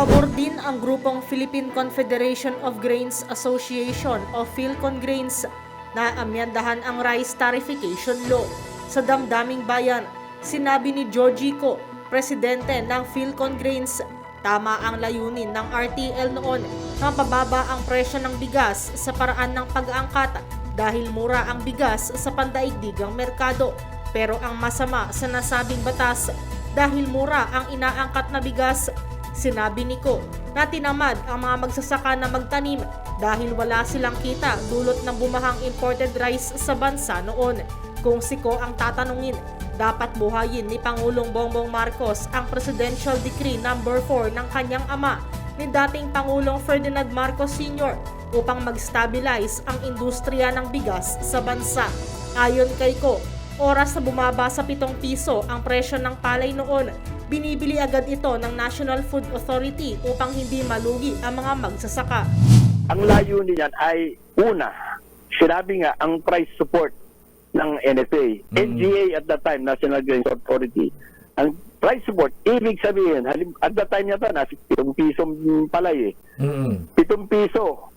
Pabor din ang grupong Philippine Confederation of Grains Association o Philcon Grains na amyandahan ang rice tarification law. Sa damdaming bayan, sinabi ni Georgie Co, presidente ng Philcon Grains, tama ang layunin ng RTL noon na pababa ang presyo ng bigas sa paraan ng pag-aangkat dahil mura ang bigas sa pandaigdigang merkado. Pero ang masama sa nasabing batas dahil mura ang inaangkat na bigas, sinabi ni Ko na tinamad ang mga magsasaka na magtanim dahil wala silang kita dulot ng bumahang imported rice sa bansa noon. Kung si Ko ang tatanungin, dapat buhayin ni Pangulong Bongbong Marcos ang Presidential Decree number 4 ng kanyang ama ni dating Pangulong Ferdinand Marcos Sr. upang mag-stabilize ang industriya ng bigas sa bansa. Ayon kay Ko, oras na bumaba sa 7 piso ang presyo ng palay noon, binibili agad ito ng National Food Authority upang hindi malugi ang mga magsasaka. Ang layunin niyan ay una, sinabi nga ang price support ng NFA, NGA at that time, National Grains Authority. Ang price support, ibig sabihin, halim, at that time yata, nasa 7 piso palay eh. Mm. 7 piso.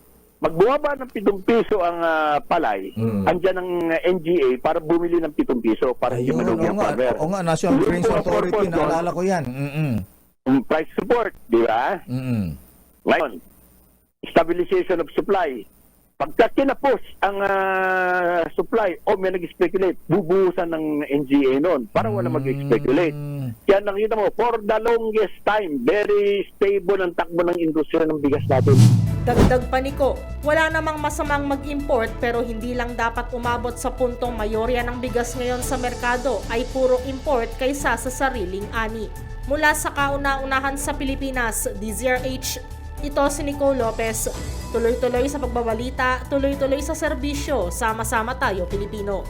Magbumaba ng 7 piso ang ah, palay, Mm. andyan ang ah, NGA para bumili ng 7 piso para hindi Ayun, malugi oo ang farmer. oo nga, National Grains Authority, naalala ko yan. Mm-mm. Price support, di ba? Mm-mm. Ngayon, stabilization of supply. Pagka kinapos ang ah, supply o may nag-speculate, bubuhusan ng NGA noon para wala mag-speculate. Mm. Kaya nakita mo, for the longest time, very stable ang takbo ng industriya ng bigas natin. Dagdag pa ni Ko, wala namang masamang mag-import pero hindi lang dapat umabot sa puntong mayorya ng bigas ngayon sa merkado ay puro import kaysa sa sariling ani. Mula sa kauna-unahan sa Pilipinas, DZRH, ito si Nicole Lopez. Tuloy-tuloy sa pagbabalita, tuloy-tuloy sa serbisyo, sama-sama tayo Pilipino.